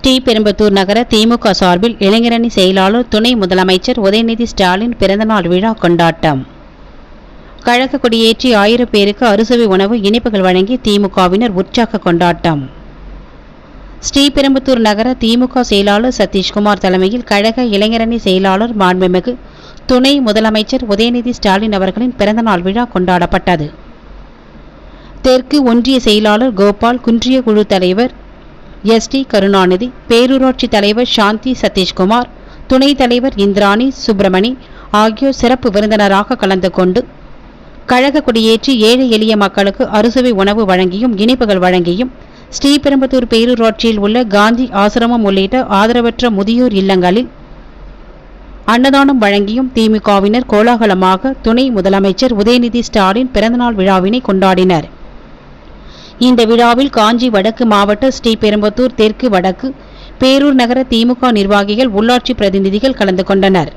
ஸ்ரீபெரும்புத்தூர் நகர திமுக சார்பில் இளைஞரணி செயலாளர் துணை முதலமைச்சர் உதயநிதி ஸ்டாலின் பிறந்தநாள் விழா கொண்டாட்டம். கழக கொடியேற்றி ஆயிரம் பேருக்கு அறுசுவை உணவு இனிப்புகள் வழங்கி திமுகவினர் உற்சாக கொண்டாட்டம். ஸ்ரீபெரும்புத்தூர் நகர திமுக செயலாளர் சதீஷ்குமார் தலைமையில் கழக இளைஞரணி செயலாளர் மாண்புமிகு துணை முதலமைச்சர் உதயநிதி ஸ்டாலின் அவர்களின் பிறந்தநாள் விழா கொண்டாடப்பட்டது. தெற்கு ஒன்றிய செயலாளர் கோபால் குன்றிய குழு தலைவர் எஸ் டி கருணாநிதி பேரூராட்சி தலைவர் சாந்தி சதீஷ்குமார் துணைத் தலைவர் இந்திராணி சுப்பிரமணி ஆகியோர் சிறப்பு விருந்தினராக கலந்து கொண்டு கழக கொடியேற்றி ஏழை எளிய மக்களுக்கு அறுசுவை உணவு வழங்கியும் இனிப்புகள் வழங்கியும் ஸ்ரீபெரும்புத்தூர் பேரூராட்சியில் உள்ள காந்தி ஆசிரமம் உள்ளிட்ட ஆதரவற்ற முதியோர் இல்லங்களில் அன்னதானம் வழங்கியும் திமுகவினர் கோலாகலமாக துணை முதலமைச்சர் உதயநிதி ஸ்டாலின் பிறந்தநாள் விழாவினை கொண்டாடினர். இந்த விழாவில் காஞ்சி வடக்கு மாவட்ட ஸ்ரீபெரும்புத்தூர் தெற்கு வடக்கு பேரூர் நகர திமுக நிர்வாகிகள் உள்ளாட்சி பிரதிநிதிகள் கலந்து கொண்டனர்.